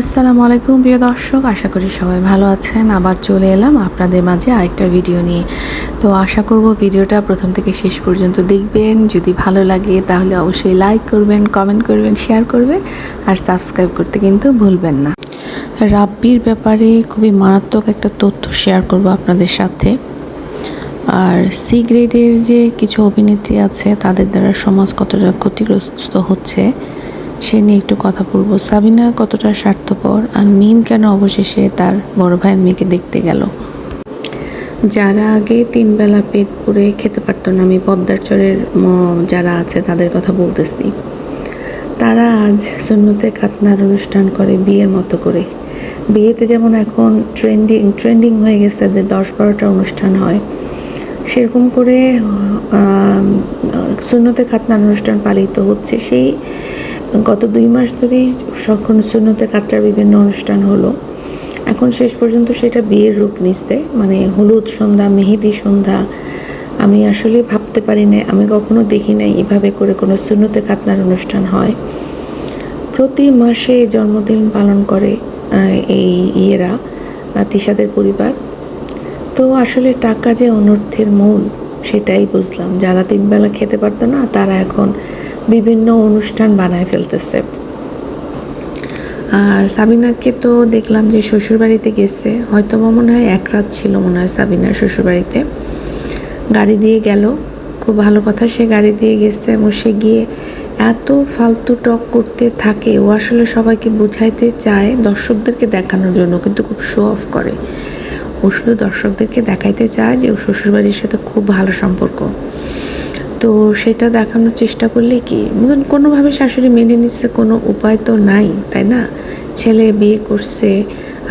আসসালামু আলাইকুম, প্রিয় দর্শক। আশা করি সবাই ভালো আছেন। আবার চলে এলাম আপনাদের মাঝে আরেকটা ভিডিও নিয়ে। তো আশা করব ভিডিওটা প্রথম থেকে শেষ পর্যন্ত দেখবেন। যদি ভালো লাগে তাহলে অবশ্যই লাইক করবেন কমেন্ট করবেন শেয়ার করবেন। আর সাবস্ক্রাইব করতে কিন্তু ভুলবেন না। রাব্বির ব্যাপারে খুবই মারাত্মক একটা তথ্য শেয়ার করব আপনাদের সাথে। আর সি গ্রেডের যে কিছু অভিনেত্রী আছে, তাদের দ্বারা সমাজ কতটা ক্ষতিগ্রস্ত হচ্ছে সে নিয়ে একটু কথা বলব। সাবিনা কতটা স্বার্থপর আর মিম কেন অবশেষে তার বড় ভাইয়ের মেয়েকে দেখতে গেল? যারা আগে তিন বেলা পেট পুড়ে খেতে পারতো না, আমি পদ্মার চরের যারা আছে তাদের কথা বলতেছি। তারা আজ সুন্নতে খাতনার অনুষ্ঠান করে বিয়ের মতো করে। বিয়েতে যেমন এখন ট্রেন্ডিং ট্রেন্ডিং হয়ে গেছে যে দশ বারোটা অনুষ্ঠান হয়। সেরকম করে সুন্নতে খাতনার অনুষ্ঠান পালিত হচ্ছে। সেই গত দুই মাস ধরেই সখন শূন্যতে খাতনার বিভিন্ন অনুষ্ঠান হলো। এখন শেষ পর্যন্ত সেটা বিয়ের রূপ নিচ্ছে মানে হলুদ সন্ধ্যা, মেহেদি সন্ধ্যা। আমি আসলে ভাবতে পারি না আমি কখনো দেখি নাই এভাবে করে কোনো শূন্যতে কাতনার অনুষ্ঠান হয়। প্রতি মাসে জন্মদিন পালন করে এই ইয়েরা তিশাদের পরিবার। তো আসলে টাকা যে অনর্থের মূল, সেটাই বুঝলাম। যারা তিনবেলা খেতে পারতো না, তারা এখন বিভিন্ন অনুষ্ঠান বানায় ফেলতেছে। আর সাবিনাকে তো দেখলাম যে শ্বশুরবাড়িতে গেছে। হয়তো মনে হয় এক রাত ছিল মনে হয় সাবিনার শ্বশুরবাড়িতে। গাড়ি দিয়ে গেল। খুব ভালো কথা, সে গাড়ি দিয়ে গেছে এবং সে গিয়ে এত ফালতু টক করতে থাকে। ও আসলে সবাইকে বুঝাইতে চায় দর্শকদেরকে দেখানোর জন্য, কিন্তু খুব শো অফ করে। ও শুধু দর্শকদেরকে দেখাইতে চায় যে ও শ্বশুরবাড়ির সাথে খুব ভালো সম্পর্ক। তো সেটা দেখানোর চেষ্টা করলে কি? কোনোভাবে শাশুড়ি মেনে নিচ্ছে কোনো উপায় তো নাই, তাই না? ছেলে বিয়ে করছে,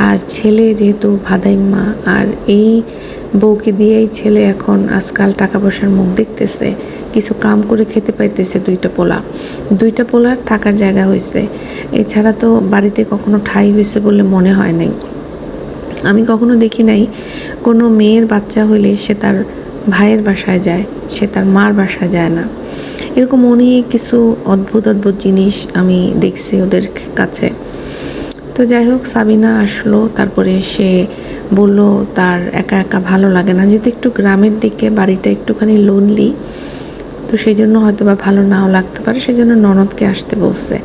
আর ছেলে যেহেতু ভাদাইম্মা আর এই বউকে দিয়েই ছেলে এখন আজকাল টাকা পয়সার মুখ দেখতেছে, কিছু কাম করে খেতে পাইতেছে দুইটা পোলা। দুইটা পোলার থাকার জায়গা হয়েছে এছাড়া তো বাড়িতে কখনো ঠাই হয়েছে বলে মনে হয় নাই। আমি কখনো দেখি নাই কোনো মেয়ের বাচ্চা হইলে সে তার ভাইয়ের বাসায় যায়, সে তার মার বাসায় যায় না। এরকম অনেক কিছু অদ্ভুত অদ্ভুত জিনিস আমি দেখছি ওদের কাছে। তো যাই হোক, সাবিনা আসলো, তারপরে সে বলল, তার একা একা ভালো লাগে না। যেহেতু একটু গ্রামের দিকে, বাড়িটা একটুখানি লোনলি তো সেই জন্য হয়তো বা ভালো নাও লাগতে পারে। সেই জন্য ননদকে আসতে বলছে।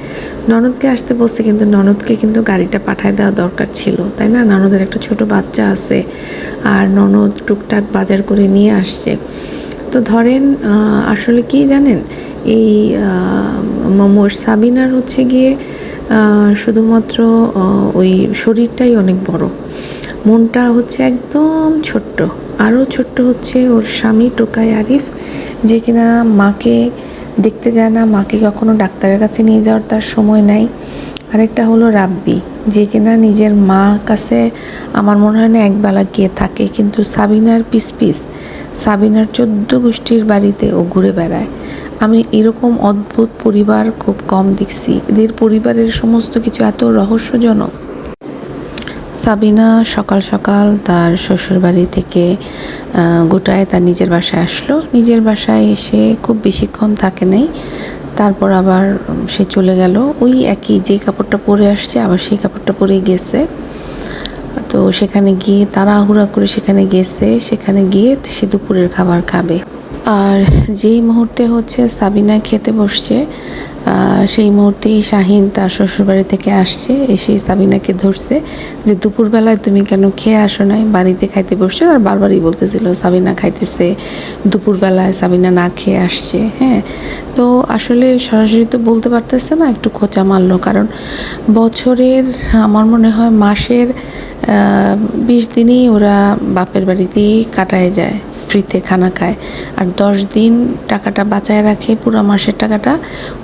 ননদকে আসতে বলছে কিন্তু ননদকে কিন্তু গাড়িটা পাঠায় দেওয়া দরকার ছিল, তাই না? ননদের একটা ছোট বাচ্চা আছে আর ননদ টুকটাক বাজার করে নিয়ে আসছে। তো ধরেন আসলে কি জানেন? এই মোমোর সাবিনার হচ্ছে গিয়ে শুধুমাত্র ওই শরীরটাই অনেক বড়। মনটা হচ্ছে একদম ছোট্ট। আরও ছোট্ট হচ্ছে ওর স্বামী টোকাই আরিফ। যে কিনা মাকে দেখতে যায় না, মাকে কখনো ডাক্তারের কাছে নিয়ে যাওয়ার তার সময় নাই। আরেকটা হলো রাব্বি, যে কিনা নিজের মা কাছে আমার মনে হয় না একবেলা গিয়ে থাকে, কিন্তু সাবিনার পিস পিস, সাবিনার চোদ্দ গোষ্ঠীর বাড়িতে ও ঘুরে বেড়ায়। আমি এরকম অদ্ভুত পরিবার খুব কম দেখছি। এদের পরিবারের সমস্ত কিছু এত রহস্যজনক। সাবিনা সকাল সকাল তার শ্বশুরবাড়ি থেকে গোটায় তার নিজের বাসায় আসলো। নিজের বাসায় এসে খুব বেশিক্ষণ থাকে নাই। তারপর আবার সে চলে গেল। ওই একই যে কাপড়টা পরে আসছে, আবার সেই কাপড়টা পরেই গেছে। তো সেখানে গিয়ে তারা তাড়াহুড়া করে সেখানে গেছে। সেখানে গিয়ে সে দুপুরের খাবার খাবে। আর যেই মুহূর্তে হচ্ছে সাবিনা খেতে বসছে সেই মুহূর্তেই শাহিন তার শ্বশুরবাড়ি থেকে আসছে, এসে সাবিনাকে ধরছে যে, দুপুরবেলায় তুমি কেন খেয়ে আসো নাই? বাড়িতে খাইতে বসছো? আর বারবারই বলতেছিল, সাবিনা খাইতেছে, দুপুরবেলায় সাবিনা না খেয়ে আসছে। হ্যাঁ তো আসলে সরাসরি তো বলতে পারতেছে না, একটু খোঁচা মারলো। কারণ বছরের, আমার মনে হয় মাসের বিশ দিনই ওরা বাপের বাড়িতেই কাটায় যায়। ফ্রিতে খানা খায়। আর দশ দিন টাকাটা বাঁচায় রাখে পুরো মাসের টাকাটা,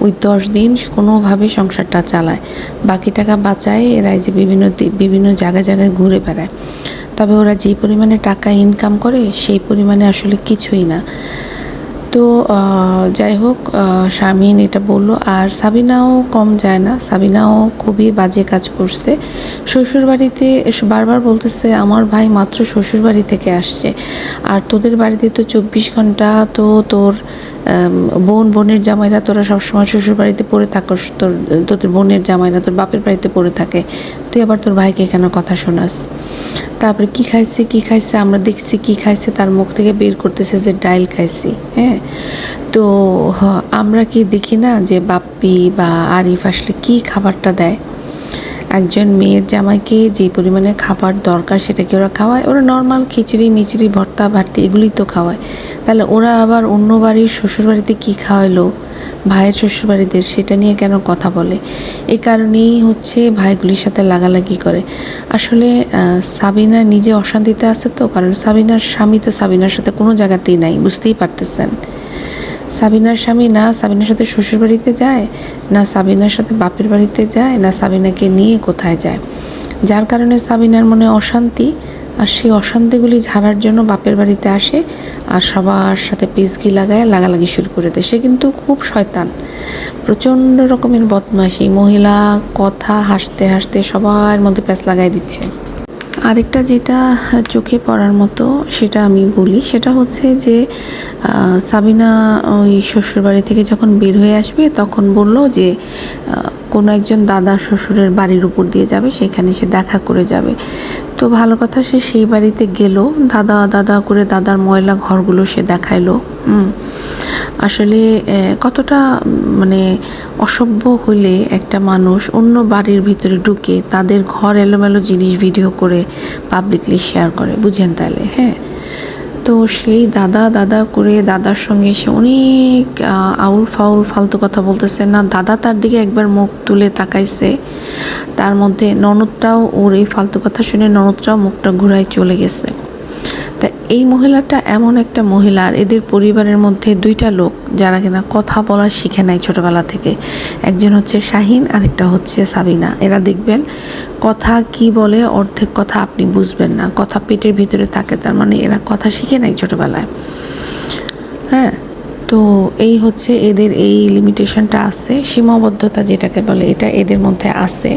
ওই দশ দিন কোনোভাবে সংসারটা চালায়। বাকি টাকা বাঁচায় এরা যে বিভিন্ন বিভিন্ন জায়গায় জায়গায় ঘুরে বেড়ায়। তবে ওরা যে পরিমাণে টাকা ইনকাম করে সেই পরিমাণে আসলে কিছুই না। তো যাই হোক শামিন এটা বলল, আর সাবিনাও কম যায় না। সাবিনাও খুবই বাজে কাজ করছে। শ্বশুরবাড়িতে বারবার বলতেছে, আমার ভাই মাত্র শ্বশুরবাড়ি থেকে আসছে। আর তোদের বাড়িতে তো চব্বিশ ঘণ্টা তো তোর বোন, বোনের জামাইরা তোরা সবসময় শ্বশুর বাড়িতে পড়ে থাকস। তোর, তোদের বোনের জামাইরা তোর বাপের বাড়িতে পড়ে থাকে। তুই আবার তোর ভাইকে কেন কথা শোনাস? তারপরে কি খাইছে কি খাইছে, আমরা দেখছি কি খাইছে, তার মুখ থেকে বের করতেছে যে ডাইল খাইছি হ্যাঁ? তো আমরা কি দেখি না যে বাপ্পি বা আরিফ আসলে কি খাবারটা দেয়? একজন মেয়ের জামাইকে যে পরিমাণে খাবার দরকার সেটা কি ওরা খাওয়ায়। ওরা নর্মাল খিচুড়ি, মিচুড়ি, ভর্তা ভারতি এগুলোই তো খাওয়ায়। তাহলে ওরা আবার অন্য বাড়ির শ্বশুরবাড়িতে কী খাওয়ালো ভাইয়ের শ্বশুরবাড়িদের সেটা নিয়ে কেন কথা বলে? এই কারণেই হচ্ছে ভাইগুলির সাথে লাগালাগি করে। আসলে সাবিনা নিজে অশান্তিতে আছে তো, কারণ সাবিনার স্বামী তো সাবিনার সাথে কোনো জায়গাতেই নাই, বুঝতেই পারতেছেন। সাবিনার স্বামী না সাবিনার সাথে শ্বশুর বাড়িতে যায়, না সাবিনার সাথে বাপের বাড়িতে যায়, না সাবিনাকে নিয়ে কোথায় যায়। যার কারণে সাবিনার মনে অশান্তি আর সেই অশান্তিগুলি ঝাড়ার জন্য বাপের বাড়িতে আসে আর সবার সাথে পিসগি লাগায় লাগালাগি শুরু করে দেয়। সে কিন্তু খুব শয়তান। প্রচণ্ড রকমের বদমাশি, মহিলা, কথা, হাসতে হাসতে সবার মধ্যে প্যাঁচ লাগাই দিচ্ছে। আরেকটা যেটা চোখে পড়ার মতো সেটা আমি বলি, সেটা হচ্ছে যে সাবিনা ওই শ্বশুরবাড়ি থেকে যখন বের হয়ে আসবে তখন বলল যে কোনো একজন দাদা শ্বশুরের বাড়ির উপর দিয়ে যাবে, সেখানে সে দেখা করে যাবে। তো ভালো কথা, সে সেই বাড়িতে গেল, দাদা দাদা করে দাদার ময়লা ঘরগুলো সে দেখাইলো, হুম। আসলে কতটা মানে অসভ্য হলে একটা মানুষ অন্য বাড়ির ভিতরে ঢুকে তাদের ঘর এলোমেলো জিনিস ভিডিও করে পাবলিকলি শেয়ার করে, বুঝেন তাহলে হ্যাঁ? তো সেই দাদা দাদা করে দাদার সঙ্গে সে অনেক আউল ফাউল ফালতু কথা বলতেছে। না, দাদা তার দিকে একবার মুখ তুলে তাকাইছে। তার মধ্যে ননদটাও ওর এই ফালতু কথা শুনে ননদটাও মুখটা ঘুরায় চলে গেছে। তা এই মহিলাটা এমন একটা মহিলা আর এদের পরিবারের মধ্যে দুইটা লোক যারা কিনা কথা বলা শিখে নাই ছোটোবেলা থেকে। একজন হচ্ছে শাহিন আর একটা হচ্ছে সাবিনা। এরা দেখবেন কথা কি বলে, অর্ধেক কথা আপনি বুঝবেন না। কথা পেটের ভিতরে থাকে, তার মানে এরা কথা শিখে নাই ছোটবেলায়। হ্যাঁ তো এই হচ্ছে এদের এই লিমিটেশনটা আছে, সীমাবদ্ধতা যেটাকে বলে এটা এদের মধ্যে আছে।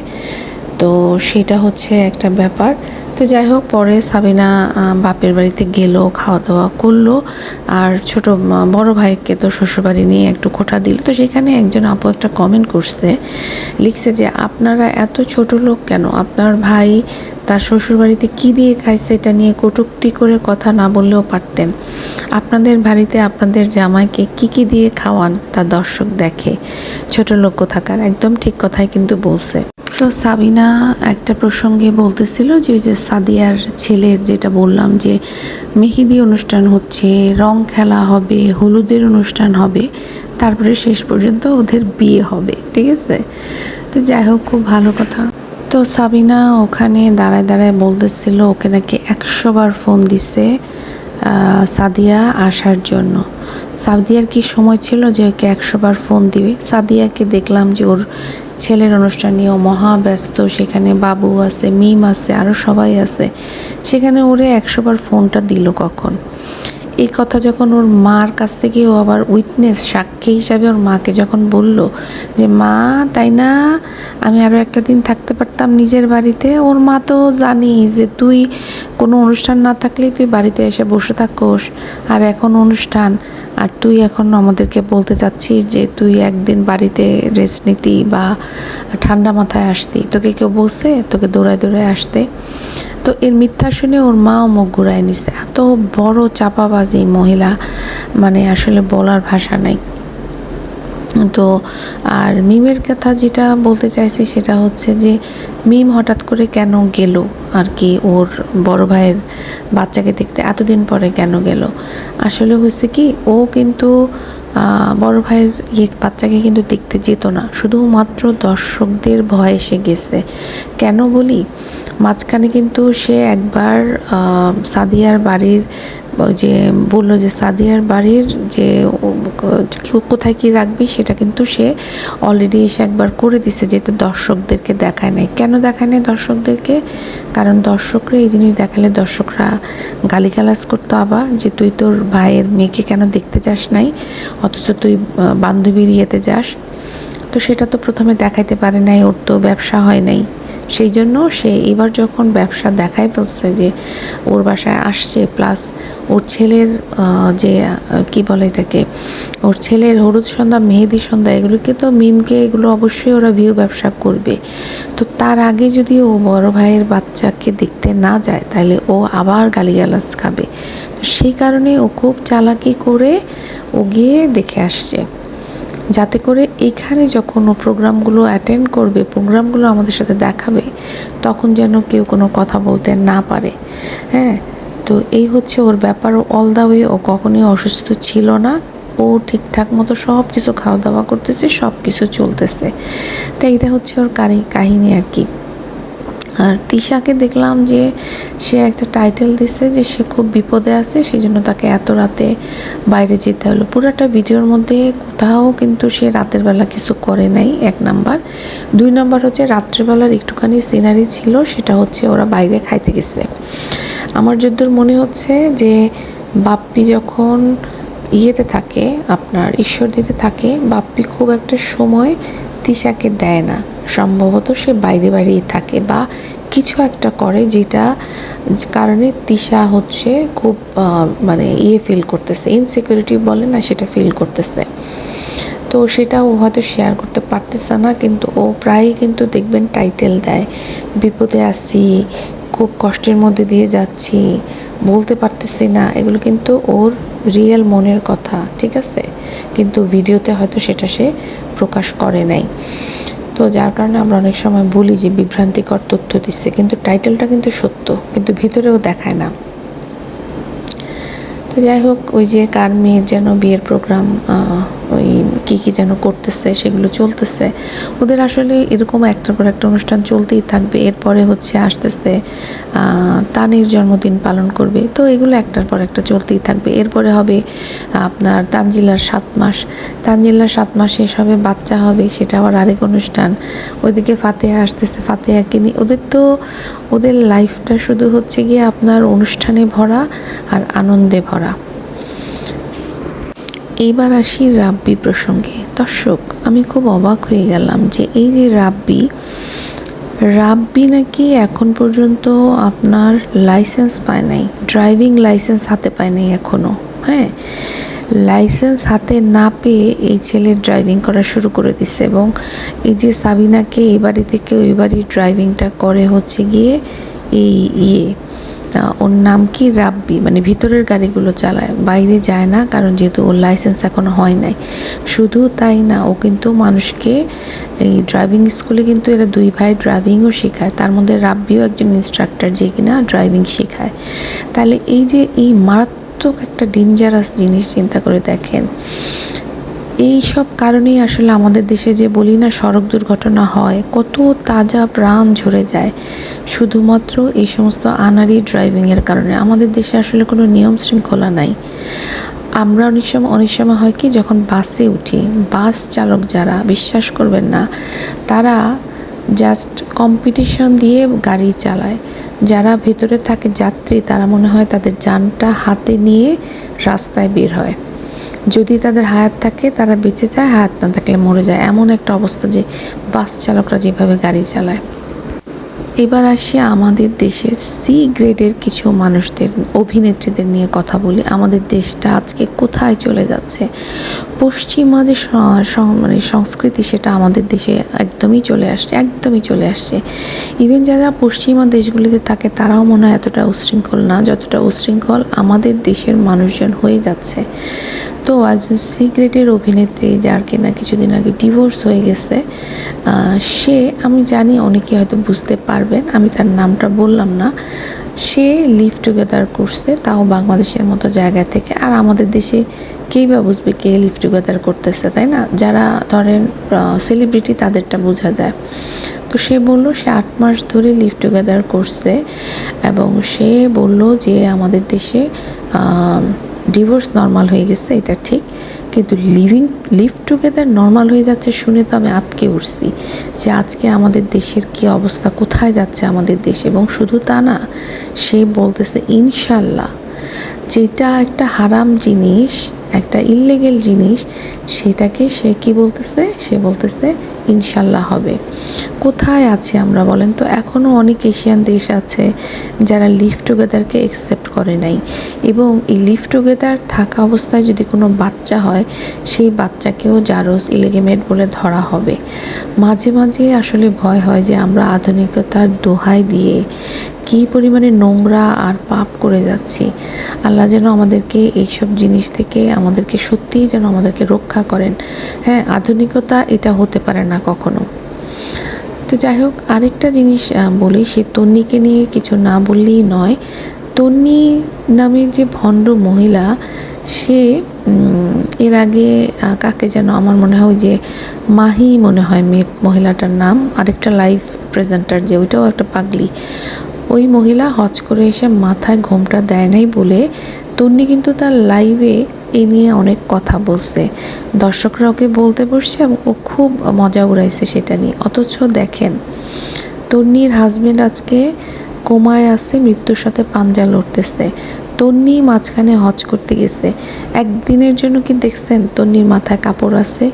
তো সেটা হচ্ছে একটা ব্যাপার। তো যাই হোক, পরে সাবিনা বাপের বাড়িতে গেল খাওয়া দাওয়া করল। আর ছোট বড় ভাইকে তো শ্বশুরবাড়ি নিয়ে একটু খোটা দিল। তো সেখানে একজন আপু একটা কমেন্ট করছে, লিখছে যে, আপনারা এত ছোট লোক কেন? আপনার ভাই তার শ্বশুরবাড়িতে কি দিয়ে খাইছে এটা নিয়ে কটূক্তি করে কথা না বললেও পারতেন। আপনাদের বাড়িতে আপনাদের জামাইকে কি কি দিয়ে খাওয়ান তা দর্শক দেখে। ছোট লোক থাকার একদম ঠিক কথাই কিন্তু বলছে। তো সাবিনা একটা প্রসঙ্গে বলতেছিল যে ওই যে সাদিয়ার ছেলের যেটা বললাম যে মেহেদি অনুষ্ঠান হচ্ছে, রং খেলা হবে, হলুদের অনুষ্ঠান হবে, তারপরে শেষ পর্যন্ত ওদের বিয়ে হবে, ঠিক আছে? তো যাই হোক, খুব ভালো কথা। তো সাবিনা ওখানে দাঁড়ায় দাঁড়ায় বলতেছিল ওকে নাকি একশোবার ফোন দিছে সাদিয়া আসার জন্য। সাদিয়ার কি সময় ছিল যে ওকে একশোবার ফোন দিবে? সাদিয়াকে দেখলাম যে ওর ছেলের অনুষ্ঠান নিয়েও মহা ব্যস্ত। সেখানে বাবু আছে, মিম আছে আরও সবাই আছে। সেখানে ওরে একশোবার ফোনটা দিল কখন। এই কথা যখন ওর মার কাছ থেকে ও আবার উইটনেস, সাক্ষী হিসাবে ওর মাকে যখন বলল যে, মা, তাই না? আমি আরও একটা দিন থাকতে পারতাম নিজের বাড়িতে। ওর মা তো জানি যে তুই কোনো অনুষ্ঠান না থাকলেই তুই বাড়িতে এসে বসে থাকোস। আর এখন অনুষ্ঠান আর তুই এখন আমাদেরকে বলতে চাচ্ছিস যে তুই একদিন বাড়িতে রেস্ট নিতি বা ঠান্ডা মাথায় আসতি। তোকে কেউ বলছে? তোকে দৌড়ায় দৌড়ায় আসতে। তো এর মিথ্যা শুনে ওর মাও মুখ ঘুরায় নিছে। এত বড় চাপাবাজি মহিলা। মানে আসলে বলার ভাষা নাই। তো আর মিমের কথা যেটা বলতে চাইছি সেটা হচ্ছে যে মিম হঠাৎ করে কেন গেল? আর কি ওর বড় ভাইয়ের বাচ্চাকে দেখতে এতদিন পরে কেন গেল? আসলে হয়েছে কি, ও কিন্তু বড় ভাইয়ের ইয়ে বাচ্চাকে কিন্তু দেখতে যেত না। শুধুমাত্র দর্শকদের ভয়ে সে গেছে। কেন বলি? মাঝখানে কিন্তু সে একবার সাদিয়ার বাড়ির যে বলল যে সাদিয়ার বাড়ির যে কোথায় কি রাখবি সেটা কিন্তু সে অলরেডি এসে একবার করে দিছে যেটা দর্শকদেরকে দেখায় নাই। কেন দেখায় নাই দর্শকদেরকে? কারণ দর্শকরা এই জিনিস দেখালে দর্শকরা গালিগালাজ করতো আবার যে তুই তোর ভাইয়ের মেয়েকে কেন দেখতে যাস নাই? অথচ তুই বান্ধবীর ইয়েতে যাস। তো সেটা তো প্রথমে দেখাইতে পারে নাই, ওর তো ব্যবসা হয় নাই। সেই জন্য সে এবার যখন ব্যবসা দেখাই ফেলছে যে ওর বাসায় আসছে প্লাস ওর ছেলের যে কি বলে এটাকে, ওর ছেলের হলুদ সন্ধ্যা, মেহেদি সন্ধ্যা, এগুলোকে তো মিমকে এগুলো অবশ্যই ওরা ভিউ ব্যবসা করবে। তো তার আগে যদি ও বড় ভাইয়ের বাচ্চাকে দেখতে না যায়, তাহলে ও আবার গালিগালাজ খাবে। তো সেই কারণে ও খুব চালাকি করে ও গিয়ে দেখে আসছে। যাতে করে এখানে যখন ও প্রোগ্রামগুলো অ্যাটেন্ড করবে, প্রোগ্রামগুলো আমাদের সাথে দেখাবে, তখন যেন কেউ কোনো কথা বলতে না পারে। হ্যাঁ? তো এই হচ্ছে ওর ব্যাপার। অল দা ওয়ে ও কখনই অসুস্থ ছিল না। ও ঠিকঠাক মতো সব কিছু খাওয়া দাওয়া করতেছে সব কিছু চলতেছে। তাই এটা হচ্ছে ওর কাহিনী আর কি। আর তিশাকে দেখলাম যে সে একটা টাইটেল দিছে যে সে খুব বিপদে আছে, সেই জন্য তাকে এত রাতে বাইরে যেতে হলো। পুরাটা ভিডিওর মধ্যে কোথাও কিন্তু সে রাতের বেলা কিছু করে নাই, এক নাম্বার। দুই নাম্বার হচ্ছে রাত্রেবেলার একটুখানি সিনারি ছিল, সেটা হচ্ছে ওরা বাইরে খাইতে গেছে। আমার যদ্দূর মনে হচ্ছে যে বাপ্পি যখন ইয়েতে থাকে, আপনার ঈশ্বর দিতে থাকে, বাপ্পি খুব একটা সময় তিশাকে দেয় না। সম্ভবত সে বাইরে বাইরেই থাকে বা কিছু একটা করে যেটা কারণে তিশা হচ্ছে খুব মানে ইয়ে ফিল করতেছে। ইনসিকিউরিটি বলে না, সেটা ফিল করতেছে। তো সেটা ও হয়তো শেয়ার করতে পারতেছে না, কিন্তু ও প্রায়ই কিন্তু দেখবেন টাইটেল দেয়। বিপদে আছি, খুব কষ্টের মধ্যে দিয়ে যাচ্ছি, বলতে পারতেছি না। এগুলো কিন্তু ওর রিয়েল মনের কথা, ঠিক আছে? কিন্তু ভিডিওতে হয়তো সেটা সে প্রকাশ করে নাই। তো যার কারণে আমরা অনেক সময় বলি যে বিভ্রান্তিকর তথ্য দিচ্ছে, কিন্তু টাইটেলটা কিন্তু সত্য, কিন্তু ভিতরেও দেখায় না। তো যাই হোক, ওই যে কার মেয়ের যেন বিয়ের প্রোগ্রাম ওই কী কী যেন করতেছে, সেগুলো চলতেছে। ওদের আসলে এরকম একটার পর একটা অনুষ্ঠান চলতেই থাকবে। এরপরে হচ্ছে আসতেছে তানির জন্মদিন পালন করবে। তো এগুলো একটার পর একটা চলতেই থাকবে। এরপরে হবে আপনার তানজিলার সাত মাস। তানজিলার সাত মাস শেষ হবে, বাচ্চা হবে সেটা আবার আরেক অনুষ্ঠান। ওইদিকে ফাতেহা আসতেছে ফাতেহাকে নিয়ে ওদের তো, ওদের লাইফটা শুধু হচ্ছে গিয়ে আপনার অনুষ্ঠানে ভরা আর আনন্দে ভরা। এইবার আসি রাব্বি প্রসঙ্গে। দর্শক, আমি খুব অবাক হয়ে গেলাম যে এই যে রাব্বি রাব্বি নাকি এখন পর্যন্ত আপনার লাইসেন্স পায় নাই ড্রাইভিং লাইসেন্স হাতে পায় নাই এখনও হ্যাঁ? লাইসেন্স হাতে না পেয়ে এই ছেলে ড্রাইভিং করা শুরু করে দিচ্ছে এবং এই যে সাবিনাকে এই বাড়ি থেকে ওই বাড়ি ড্রাইভিংটা করে হচ্ছে গিয়ে এই ইয়ে ওর নাম কি রাব্বি? মানে ভিতরের গাড়িগুলো চালায়, বাইরে যায় না, কারণ যেহেতু ওর লাইসেন্স এখনও হয় নাই। শুধু তাই না, ও কিন্তু মানুষকে এই ড্রাইভিং স্কুলে কিন্তু এরা দুই ভাই ড্রাইভিংও শেখায়, তার মধ্যে রাব্বিও একজন ইনস্ট্রাক্টর যে কিনা ড্রাইভিং শেখায়। তাহলে এই যে এই মারাত্মক একটা ডেঞ্জারাস জিনিস চিন্তা করে দেখেন এই সব কারণেই আসলে আমাদের দেশে যে বলি না সড়ক দুর্ঘটনা হয়, কত তাজা প্রাণ ঝরে যায়। শুধুমাত্র এই সমস্ত আনারি ড্রাইভিংয়ের কারণে। আমাদের দেশে আসলে কোনো নিয়ম শৃঙ্খলা নাই। আমরা অনেক সময় অনেক সময় হয় কি, যখন বাসে উঠি, বাস চালক যারা, বিশ্বাস করবেন না, তারা জাস্ট কম্পিটিশন দিয়ে গাড়ি চালায়। যারা ভেতরে থাকে যাত্রী, তারা মনে হয় তাদের যানটা হাতে নিয়ে রাস্তায় বের হয়। যদি তাদের হায়াত থাকে, তারা বেঁচে যায়, হায়াত না থাকলে মরে যায়। এমন একটা অবস্থা যে বাস চালকরা যেভাবে গাড়ি চালায়। এবার আসি আমাদের দেশের সি গ্রেডের কিছু মানুষদের, অভিনেত্রীদের নিয়ে কথা বলি। আমাদের দেশটা আজকে কোথায় চলে যাচ্ছে? পশ্চিমা যে মানে সংস্কৃতি, সেটা আমাদের দেশে একদমই চলে আসছে, একদমই চলে আসছে। ইভেন যারা পশ্চিমা দেশগুলিতে থাকে, তারাও মনে হয় এতটা উশৃঙ্খল না। যতটা উশৃঙ্খল আমাদের দেশের মানুষজন হয়ে যাচ্ছে। তো একজন সিক্রেটের অভিনেত্রী যার কিনা কিছুদিন আগে ডিভোর্স হয়ে গেছে সে, আমি জানি অনেকে হয়তো বুঝতে পারবেন, আমি তার নামটা বললাম না, সে লিভ টুগেদার করছে, তাও বাংলাদেশের মতো জায়গা থেকে। আর আমাদের দেশে কেই বা বুঝবে কে লিভ টুগেদার করতেছে, তাই না? যারা ধরেন সেলিব্রিটি তাদেরটা বোঝা যায়। তো সে বলল, সে আট মাস ধরে লিভ টুগেদার করছে এবং সে বলল যে আমাদের দেশে ডিভোর্স নর্মাল হয়ে গেছে, এটা ঠিক। কিন্তু লিভিং লিভ টুগেদার নর্মাল হয়ে যাচ্ছে শুনে তো আমি আটকে উঠছি যে আজকে আমাদের দেশের কি অবস্থা, কোথায় যাচ্ছে আমাদের দেশ? এবং শুধু তা না, সে বলতেছে, ইনশাল্লাহ। যেটা একটা হারাম জিনিস একটা ইললিগেল জিনিস, সেটাকে সে কি বলতেছে? সে বলতেছে, ইনশাল্লাহ হবে। কোথায় আছে আমরা বলেন তো? এখনও অনেক এশিয়ান দেশ আছে যারা লিভ টুগেদারকে একসেপ্ট করে নাই। এবং এই লিভ টুগেদার থাকা অবস্থায় যদি কোনো বাচ্চা হয়, সেই বাচ্চাকেও জারোস ইলেগেমেট বলে ধরা হবে। মাঝে মাঝে আসলে ভয় হয় যে আমরা আধুনিকতার দোহাই দিয়ে কী পরিমাণে নোংরা আর পাপ করে যাচ্ছি। আল্লাহ যেন আমাদেরকে এইসব জিনিস থেকে আমাদেরকে সত্যিই যেন আমাদেরকে রক্ষা করেন। হ্যাঁ আধুনিকতা এটা হতে পারে না কখনো। তো যাই হোক, আরেকটা জিনিস বলি, সে তন্নিকে নিয়ে কিছু না বললেই নয়। তন্নি নামের যে ভণ্ড মহিলা, সে এর আগে কাকে যেন আমার মনে হয় যে মাহি মনে হয় মেয়ে মহিলাটার নাম, আরেকটা লাইভ প্রেজেন্টার যে, ওইটাও একটা পাগলি। ওই মহিলা হজ করে এসে মাথায় ঘোমটা দেয় নাই বলে তন্নি কিন্তু তার লাইভে এই নিয়ে অনেক কথা বলছে। দর্শকরা ওকে বলতে বসছে এবং ও খুব মজা উড়াইছে সেটা নিয়ে। অথচ দেখেন, তন্নির হাজবেন্ড আজকে কোমায় আছে, মৃত্যুর সাথে পাঞ্জা লড়তেছে। তন্নি মাঝখানে হজ করতে গেছে। একদিনের জন্য কি দেখছেন, তন্নির মাথায় কাপড় আছে,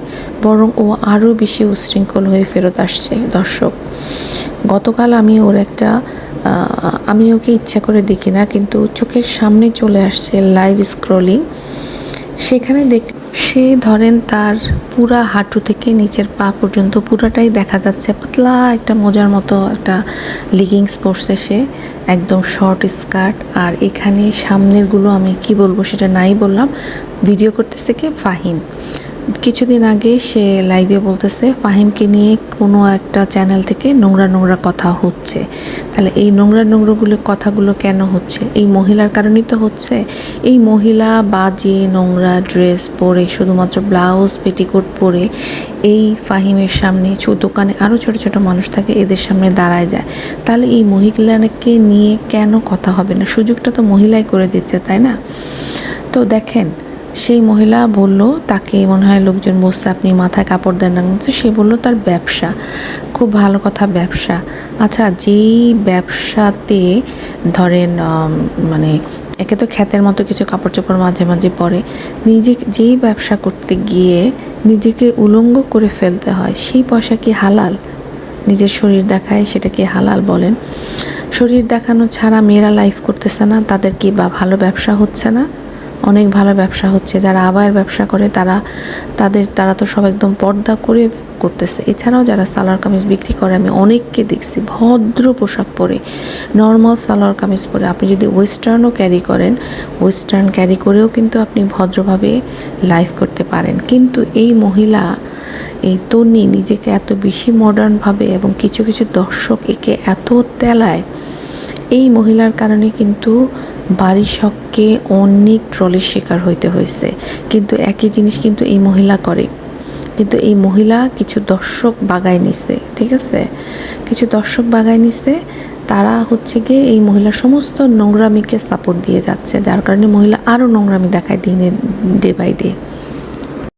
বরং ও আরও বেশি উশৃঙ্খল হয়ে ফেরত আসছে। দর্শক, গতকাল আমি ওর একটা আমি ওকে ইচ্ছা করে দেখি না, কিন্তু চোখের সামনে চলে আসছে লাইভ স্ক্রলিং সেখানে দেখ, সে ধরেন তার পুরা হাঁটু থেকে নিচের পা পর্যন্ত পুরাটাই দেখা যাচ্ছে পাতলা একটা মোজার মতো একটা লিগিংস পরছে সে, একদম শর্ট স্কার্ট আর এখানে সামনেরগুলো আমি কি বলব সেটা নাই বললাম ভিডিও করতেছে কে? ফাহিম। কিছুদিন আগে সে লাইভে বলতেছে, ফাহিমকে নিয়ে কোনো একটা চ্যানেল থেকে নোংরা নোংরা কথা হচ্ছে। তাহলে এই নোংরা নোংরাগুলো কথাগুলো কেন হচ্ছে? এই মহিলার কারণেই তো হচ্ছে। এই মহিলা বাজে, নোংরা ড্রেস পরে, শুধুমাত্র ব্লাউজ পেটিকোট পরে এই ফাহিমের সামনে দোকানে আরও ছোট ছোট মানুষ থাকে, এদের সামনে দাঁড়ায় যায়। তাহলে এই মহিলাকে নিয়ে কেন কথা হবে না? সুযোগটা তো মহিলাই করে দিচ্ছে, তাই না? তো দেখেন সেই মহিলা বলল, তাকে মনে হয় লোকজন বসছে, আপনি মাথায় কাপড় দেন না। তো সে বলল, তার ব্যবসা, খুব ভালো কথা ব্যবসা। আচ্ছা যেই ব্যবসাতে ধরেন মানে একে তো খ্যাতের মতো কিছু কাপড় চোপড় মাঝে মাঝে পরে, নিজে যেই ব্যবসা করতে গিয়ে নিজেকে উলঙ্গ করে ফেলতে হয়, সেই পয়সা কি হালাল? নিজের শরীর দেখায় সেটাকে হালাল বলেন? শরীর দেখানো ছাড়া মেয়েরা লাইফ করতেছে না, তাদের কি বা ভালো ব্যবসা হচ্ছে না? অনেক ভালো ব্যবসা হচ্ছে। যারা আবায়ের ব্যবসা করে, তারা, তাদের, তারা তো সব একদম পর্দা করে করতেছে। এছাড়াও যারা সালোয়ার কামিজ বিক্রি করে, আমি অনেককে দেখছি ভদ্র পোশাক পরে নর্মাল সালোয়ার কামিজ পরে। আপনি যদি ওয়েস্টার্নও ক্যারি করেন ওয়েস্টার্ন ক্যারি করেও কিন্তু আপনি ভদ্রভাবে লাইফ করতে পারেন। কিন্তু এই মহিলা, এই তন্নি নিজেকে এত বেশি মডার্নভাবে এবং কিছু কিছু দর্শক একে এত তেলায়, এই মহিলার কারণে কিন্তু বাড়ির শখকে অনেক ট্রলের শিকার হইতে হয়েছে কিন্তু একই জিনিস কিন্তু এই মহিলা করে। কিন্তু এই মহিলা কিছু দর্শক বাগায় নিছে, ঠিক আছে? কিছু দর্শক বাগায় নিছে, তারা হচ্ছে গিয়ে এই মহিলা সমস্ত নোংরামিকে সাপোর্ট দিয়ে যাচ্ছে। যার কারণে মহিলা আরও নোংরামি দেখায় দিনে ডে বাই ডে